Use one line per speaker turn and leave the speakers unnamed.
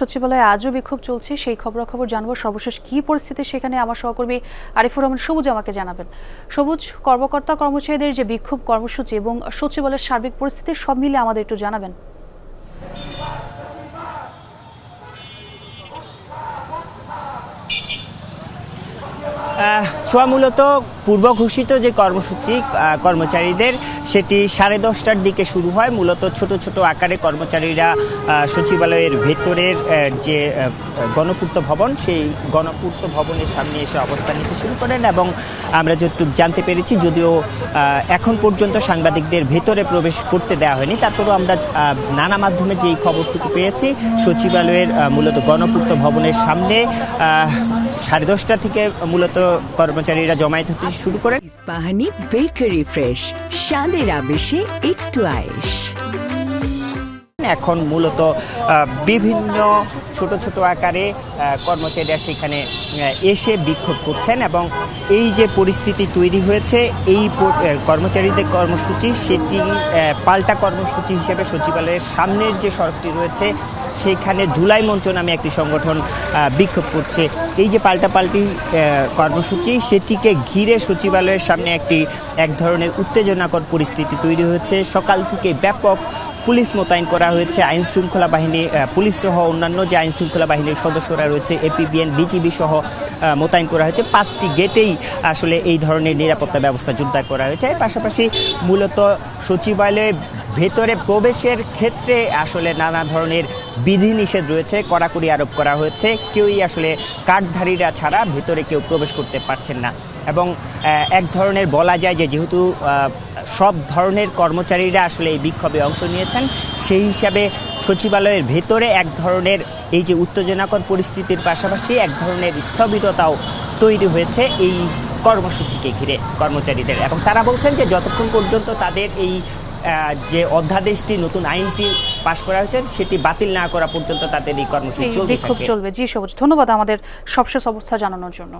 সচিবালয়ে আজও বিক্ষোভ চলছে, সেই খবরাখবর জানব। সর্বশেষ কি পরিস্থিতি সেখানে আমার সহকর্মী আরিফুর রহমান সবুজ আমাকে জানাবেন। সবুজ কর্মকর্তা কর্মচারীদের যে বিক্ষোভ কর্মসূচি এবং সচিবালয়ের সার্বিক পরিস্থিতি সব মিলে আমাদের একটু জানাবেন।
ছোঁয়া মূলত পূর্ব ঘোষিত যে কর্মসূচি কর্মচারীদের, সেটি সাড়ে দশটার দিকে শুরু হয়। মূলত ছোট ছোট আকারে কর্মচারীরা সচিবালয়ের ভেতরের যে গণপূর্ত ভবন, সেই গণপূর্ত ভবনের সামনে এসে অবস্থান নিতে শুরু করেন এবং আমরা যতটুকু জানতে পেরেছি, যদিও এখন পর্যন্ত সাংবাদিকদের ভেতরে প্রবেশ করতে দেওয়া হয়নি। তারপরেও আমরা নানা মাধ্যমে যে খবরটুকু পেয়েছি, সচিবালয়ের মূলত গণপূর্ত ভবনের সামনে সাড়ে দশটা থেকে মূলত কর্মচারীরা জমায়েত হতে শুরু করেন।
ইস্পাহানি বেকারি ফ্রেশ স্বাদের আবেশে একটু আয়েশ।
এখন মূলত বিভিন্ন ছোট ছোট আকারে কর্মচারীরা সেখানে এসে বিক্ষোভ করছেন এবং এই যে পরিস্থিতি তৈরি হয়েছে, এই কর্মচারীদের কর্মসূচি সেটি পাল্টা কর্মসূচি হিসেবে সচিবালয়ের সামনের যে সড়কটি রয়েছে, সেখানে জুলাই মঞ্চ নামে একটি সংগঠন বিক্ষোভ করছে। এই যে পাল্টাপাল্টি কর্মসূচি সেটিকে ঘিরে সচিবালয়ের সামনে একটি, এক ধরনের উত্তেজনাকর পরিস্থিতি তৈরি হয়েছে। সকাল থেকে ব্যাপক পুলিশ মোতায়েন করা হয়েছে আইন শৃঙ্খলা বাহিনী পুলিশ সহ অন্যান্য যে আইন শৃঙ্খলা বাহিনীর সদস্যরা রয়েছে, এপিবিএন, বিজিবি সহ মোতায়েন করা হয়েছে। পাঁচটি গেটেই আসলে এই ধরনের নিরাপত্তা ব্যবস্থা জোরদার করা হয়েছে। পাশাপাশি মূলত সচিবালয়ে ভেতরে প্রবেশের ক্ষেত্রে আসলে নানা ধরনের বিধিনিষেধ রয়েছে, কড়াকড়ি আরোপ করা হয়েছে। কেউই আসলে কার্ডধারীরা ছাড়া ভেতরে কেউ প্রবেশ করতে পারছেন না। এবং এক ধরনের বলা যায় যে যেহেতু সব ধরনের কর্মচারীরা আসলে এই বিক্ষোভে অংশ নিয়েছেন সেই হিসাবে সচিবালয়ের ভেতরে এক ধরনের এই যে উত্তেজনাকর পরিস্থিতির পাশাপাশি এক ধরনের স্থবিরতাও তৈরি হয়েছে এই কর্মসূচিকে ঘিরে কর্মচারীদের। এবং তারা বলছেন যে যতক্ষণ পর্যন্ত তাদের এই যে অধ্যাদেশটি নতুন আইনটি পাশ করা হয়েছে সেটি বাতিল না করা পর্যন্ত তাদের এই কর্মসূচি
চলবে। জি সবুজ ধন্যবাদ আমাদের সবশেষ অবস্থা জানানোর জন্য।